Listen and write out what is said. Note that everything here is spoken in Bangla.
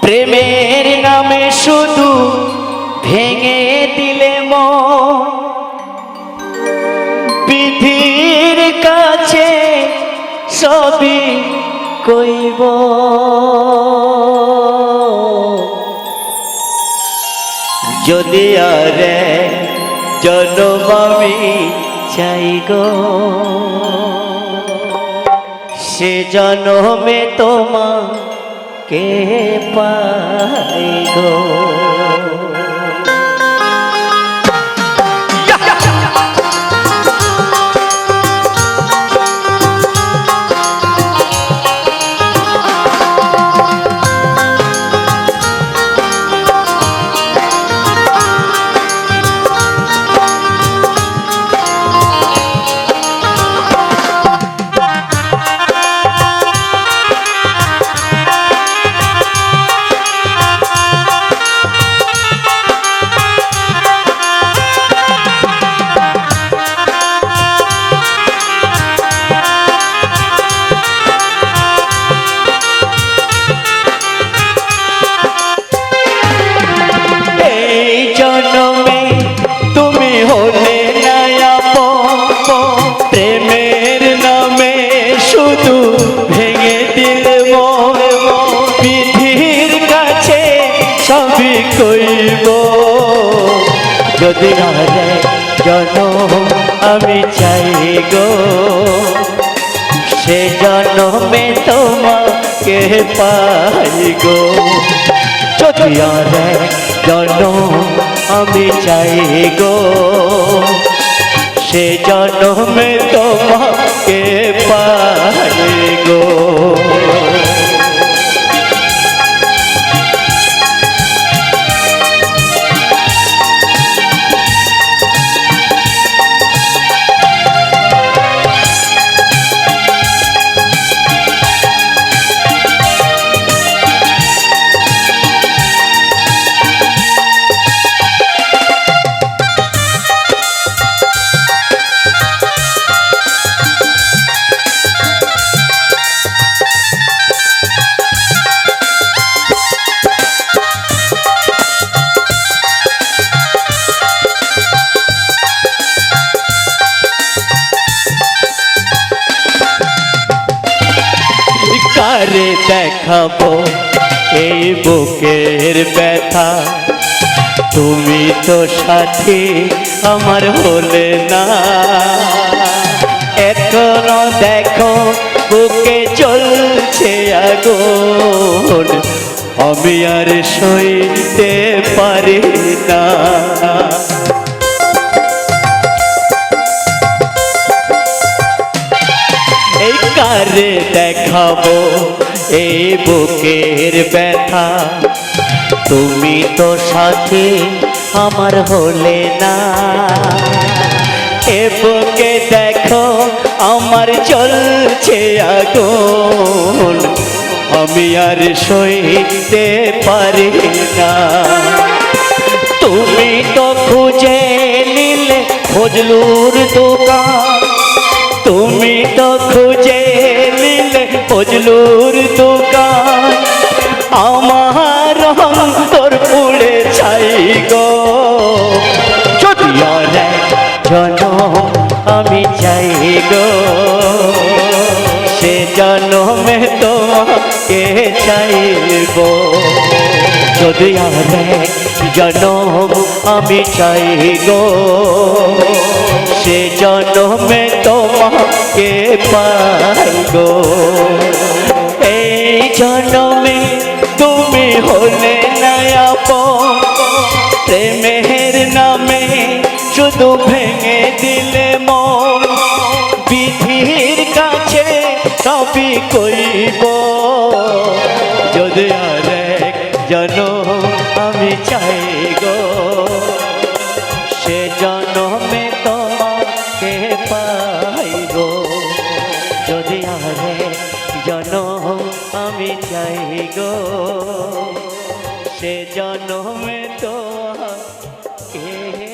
প্রেমের নামে শুধু ভেঙে দিলে বিধির কাছে সবই কইব। যদি আর জনম আমি চাই গো। সে জনমে তোমাকে পাই গো। যদি আরে জনম আমি চাই গো। সে জন্মে তোমাকে পাই গো। যদি আর জন্ম আমি চাই গো। সে জন্মে তোমাকে পাই গো। কারে দেখাবো এই বুকের ব্যথা। তুমি তো সাথী, আমার হলে না। এখনও দেখো বুকে চলছে আগুন। আমি আর সইতে পারি না। কারে দেখাবো? এই বুকের ব্যথা। তুমি তো সাথে, আমার হলে না। এ বুকে দেখো, আমার চলছে আগুন। আমি আর সইতে পারি না। তুমি তো খুঁজে নিলে, ফজলুর দোকান ফজলুর দোকান, আমার তোর পুড়ে ছাই গো। যদি জনম আমি চাই গো, সে জনমে তোমাকে চাইব। জনম আমি চাই গো সে জনমে তোমাকে পাই গো এই জনমে তুমি হলে নয়াপ, প্রেমের নামে শুধু ভেঙে দিলে মন বিধির কাছে সবই কইব। পাই গো যদি আরে জন আমি চাই গো সে জনমে তো কে